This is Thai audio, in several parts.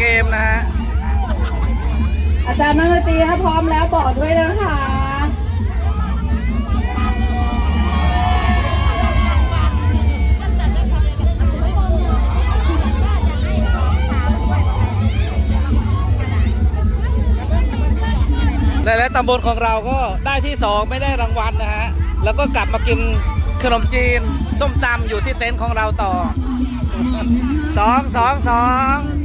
เกมนะฮะ อาจารย์นักดนตรีถ้าพร้อมแล้วบอกด้วยนะคะแลายๆตำบลของเราก็ได้ที่สองไม่ได้รางวัลนะฮะ แล้วก็กลับมากินขนมจีน ส้มตำอยู่ที่เต็นท์ของเราต่อสองสองสอง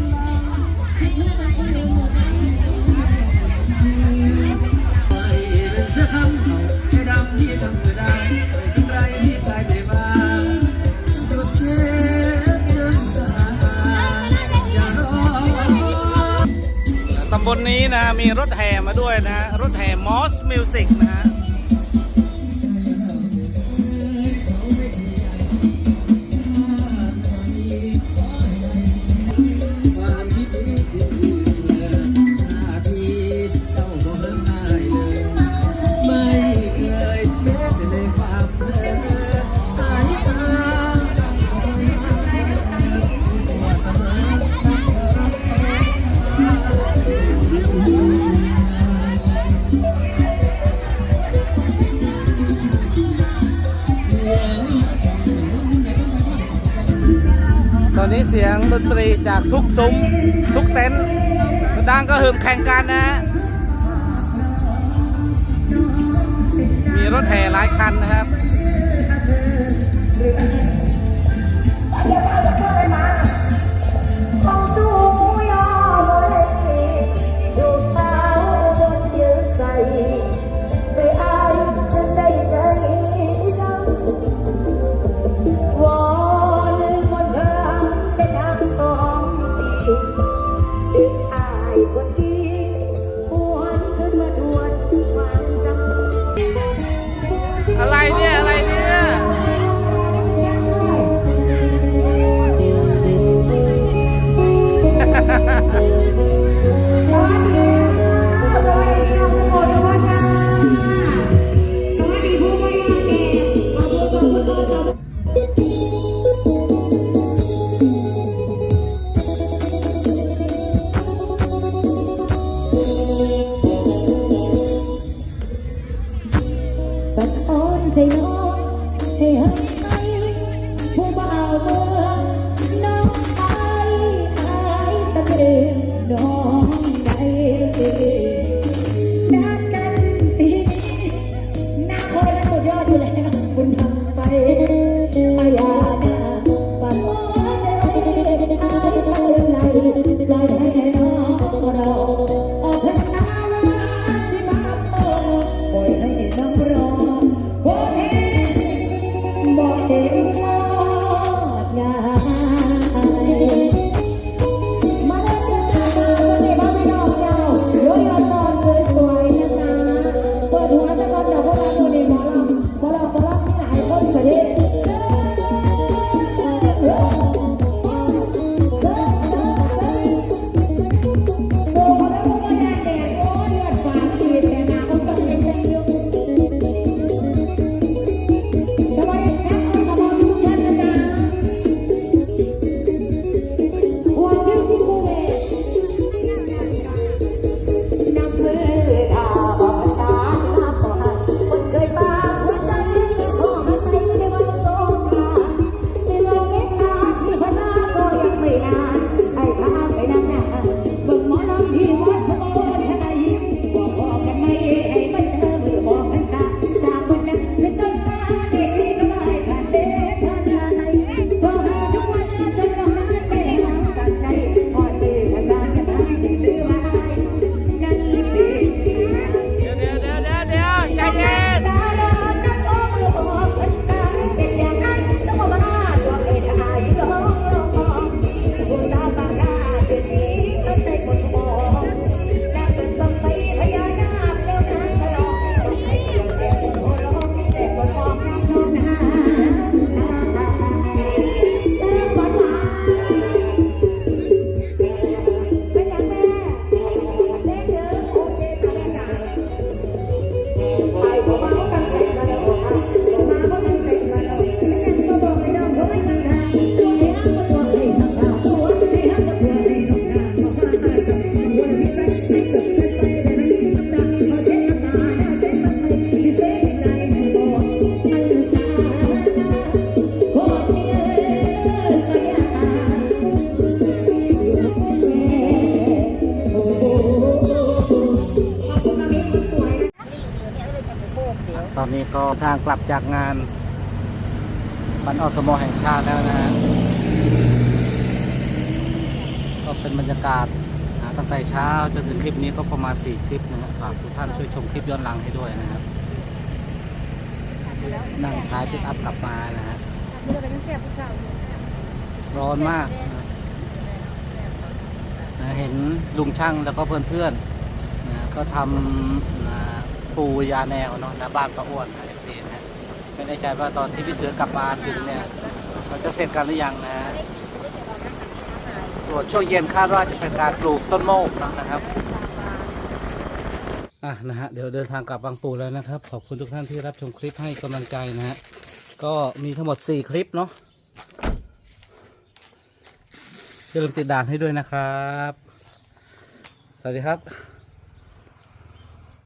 ตำบลนนี้นะมีรถแห่มาด้วยนะ รถแห่มอสมิวสิกนะ ตอนนี้เสียงดนตรีจากทุกซุ้มทุกเต็นต์ดังก็หืมแข่งกันนะฮะมีรถแห่หลายคันนะครับ ดิน้องได ポン ตอนนี้ก็ทางกลับจากงานบันอสมแห่งชาติแล้วนะฮะก็เป็นบรรยากาศตั้งแต่เช้าจนถึงคลิปนี้ก็ประมาณ 4 คลิปนะครับทุกท่านช่วยชมคลิปย้อนหลังให้ด้วยนะครับ นั่งท้ายพิกอัพกลับมานะฮะร้อนมากนะเห็นลุงช่างแล้วก็เพื่อนๆ ก็ทำปูยาแนวเนาะน้าบ้านป้าอ้วนนะเอฟซีนะฮะไม่แน่ใจว่าตอนที่พี่เสือกลับมาถึงเนี่ยเราจะเสร็จกันหรือยังนะฮะส่วนช่วงเย็นคาดว่าจะเป็นการปลูกต้นโมกนะครับอะนะฮะเดี๋ยวเดินทางกลับบางปูแล้วนะครับ ขอบคุณทุกท่านที่รับชมคลิปให้กำลังใจนะฮะก็มีทั้งหมด 4 คลิปเนาะอย่าลืมติดด่านให้ด้วยนะครับ สวัสดีครับ